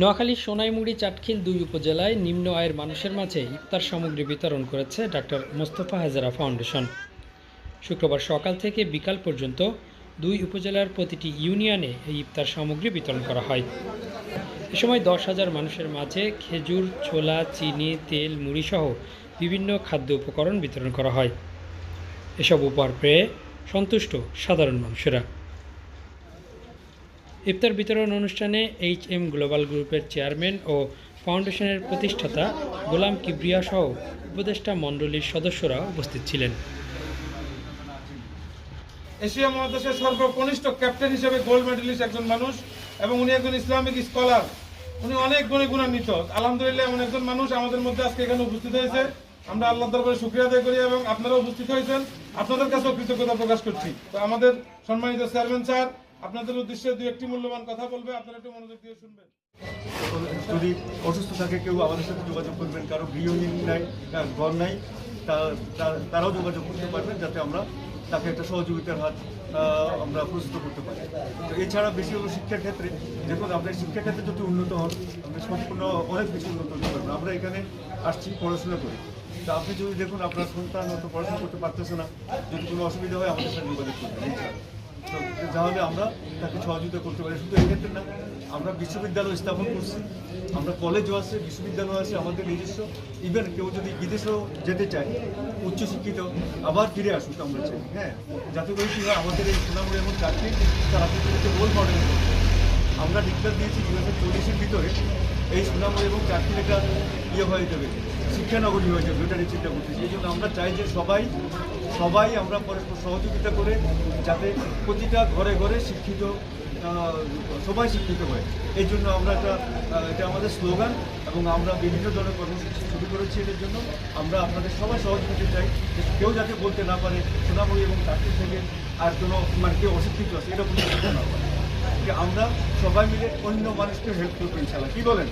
নোয়াখালীর সোনাইমুড়ি চাটখিল দুই উপজেলায় নিম্ন আয়ের মানুষের মাঝে ইফতার সামগ্রী বিতরণ করেছে ডাক্তার মোস্তফা হাজারা ফাউন্ডেশন। শুক্রবার সকাল থেকে বিকাল পর্যন্ত দুই উপজেলার প্রতিটি ইউনিয়নে এই ইফতার সামগ্রী বিতরণ করা হয়। এ সময় দশ হাজার মানুষের মাঝে খেজুর, ছোলা, চিনি, তেল মুড়িসহ বিভিন্ন খাদ্য উপকরণ বিতরণ করা হয়। এসব উপহার পেয়ে সন্তুষ্ট সাধারণ মানুষেরা। ইফতার বিতরণ অনুষ্ঠানে এইচ এম গ্লোবাল গ্রুপের চেয়ারম্যান ও ফাউন্ডেশনের প্রতিষ্ঠাতা গোলাম কিবরিয়া সহ উপদেষ্টা মণ্ডলীর সদস্যরা উপস্থিত ছিলেন। এশিয়া মহাদেশের সর্বকনিষ্ঠ ক্যাপ্টেন হিসেবে গোল্ড মেডেলিস্ট একজন মানুষ এবং উনি একজন ইসলামিক স্কলার। উনি অনেক গুণে গুণান্বিত। আলহামদুলিল্লাহ এমন একজন মানুষ আমাদের মধ্যে আজকে এখানে উপস্থিত হয়েছে। আমরা আল্লাহ দরবারে শুক্রিয়া আদায় করি এবং আপনারা উপস্থিত হয়েছেন। আপনাদের কাছেও কৃতজ্ঞতা প্রকাশ করছি। তো আমাদের সম্মানিত চেয়ারম্যান স্যার আপনাদের উদ্দেশ্যে দুই একটি মূল্যবান কথা বলবে, আপনারা একটু মনোযোগ দিয়ে শুনবেন। যদি অসুস্থ থাকে, কেউ আমাদের সাথে যোগাযোগ করবেন, কারও গৃহহীন নাই ঘর নাই তারাও যোগাযোগ করতে পারবেন, যাতে আমরা তাকে একটা সহযোগিতার হাত আমরা প্রস্তুত করতে পারি। তো এছাড়া বেশি হলো শিক্ষার ক্ষেত্রে, দেখুন আপনার শিক্ষার ক্ষেত্রে যত উন্নত হন, আপনি সম্পূর্ণ অনেক বেশি উন্নত হতে পারবেন। আমরা এখানে আসছি, পড়াশোনা করি। তো আপনি যদি, দেখুন, আপনার সন্তান হয়তো পড়াশোনা করতে পারতেছে না, যদি কোনো অসুবিধা হয়, আমাদের সাথে যোগাযোগ করবেন তাহলে আমরা তাকে সহযোগিতা করতে পারি। শুধু এক্ষেত্রে না, আমরা বিশ্ববিদ্যালয় স্থাপন করছি, আমরা কলেজও আছে, বিশ্ববিদ্যালয় আছে, আমাদের নিজস্ব। ইভেন কেউ যদি বিদেশেও যেতে চায়, উচ্চশিক্ষিত, আবার ফিরে আসুক আমরা চাই। হ্যাঁ যাতে করে কী হয়, আমাদের এই সুনামের এমন চাকরি তারা কিন্তু রোল মডেল আমরা ডিক্লেয়ার দিয়েছি দু হাজার চল্লিশের ভিতরে এই সুনামুড়ি এবং চাকরি একটা ইয়ে হয়ে যাবে, শিক্ষানগরী হয়ে যাবে ওটা চিন্তা করতেছি এই জন্য আমরা চাই যে সবাই সবাই আমরা পরস্পর সহযোগিতা করে যাতে প্রতিটা ঘরে ঘরে শিক্ষিত সবাই শিক্ষিত হয়। এই জন্য আমরা একটা এটা আমাদের স্লোগান এবং আমরা বিভিন্ন ধরনের কর্মসূচি শুরু করেছি এটার জন্য। আমরা আপনাদের সবাই সহযোগিতা চাই যে কেউ যাতে বলতে না পারে, সোনামুড়ি এবং চাকরি থেকে আর কোনো মানে কেউ অশিক্ষিত আছে, এটা বলতে না। পারে যে আমরা সবাই মিলে অন্য মানুষকে হেল্প করব ইনশাল্লাহ কি বলেন?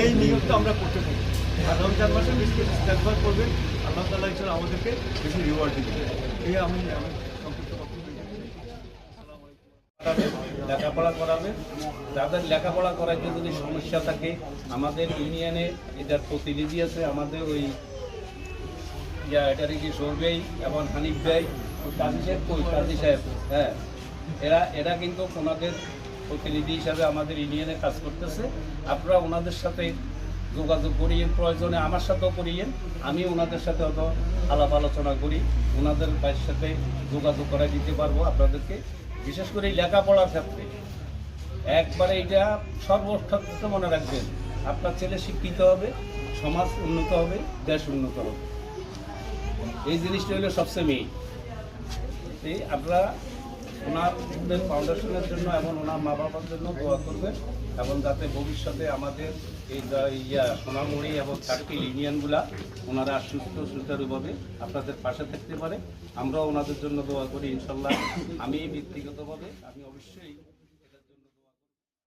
এই নিয়মটা আমরা করতে থাকি। আর রমজান মাসে বেশি বেশি ইস্তেগফার করবেন। আল্লাহ তাআলা ইনশাল্লাহ আমাদেরকে বেশি রিওয়ার্ড দিবেন। এই আমি। লেখাপড়া করাবে। যাদের লেখাপড়া করার জন্য যদি সমস্যা থাকে, আমাদের ইউনিয়নে এটার প্রতিনিধি আছে, আমাদের ওই এটার কি সরবেই এবং হানিফ ভাই কাজী সাহেব কই? কাজী সাহেব হ্যাঁ। এরা এরা কিন্তু ওনাদের প্রতিনিধি হিসাবে আমাদের ইউনিয়নে কাজ করতেছে। আপনারা ওনাদের সাথে যোগাযোগ করিয়েন, প্রয়োজনে আমার সাথেও করিয়েন। আমি ওনাদের সাথে অত আলাপ আলোচনা করি। ওনাদের ভাইয়ের সাথে যোগাযোগ করা দিতে পারব আপনাদেরকে। বিশেষ করে এই লেখাপড়ার ক্ষেত্রে একবারে এটা সর্বক্ষেত্রে মনে রাখবেন, আপনার ছেলে শিক্ষিত হবে, সমাজ উন্নত হবে, দেশ উন্নত হবে। এই জিনিসটা হলো সবচেয়ে মেইন এই আপনারা ওনার ফাউন্ডেশনের জন্য এবং ওনার মা বাবার জন্য দোয়া করবেন এবং যাতে ভবিষ্যতে আমাদের এই ইয়া সোনামুড়ি এবং চারটি ইউনিয়নগুলা ওনারা সুস্থ সুচারুভাবে আপনাদের পাশে থাকতে পারে। আমরাও ওনাদের জন্য দোয়া করি, ইনশাল্লাহ। আমি ব্যক্তিগতভাবে, আমি অবশ্যই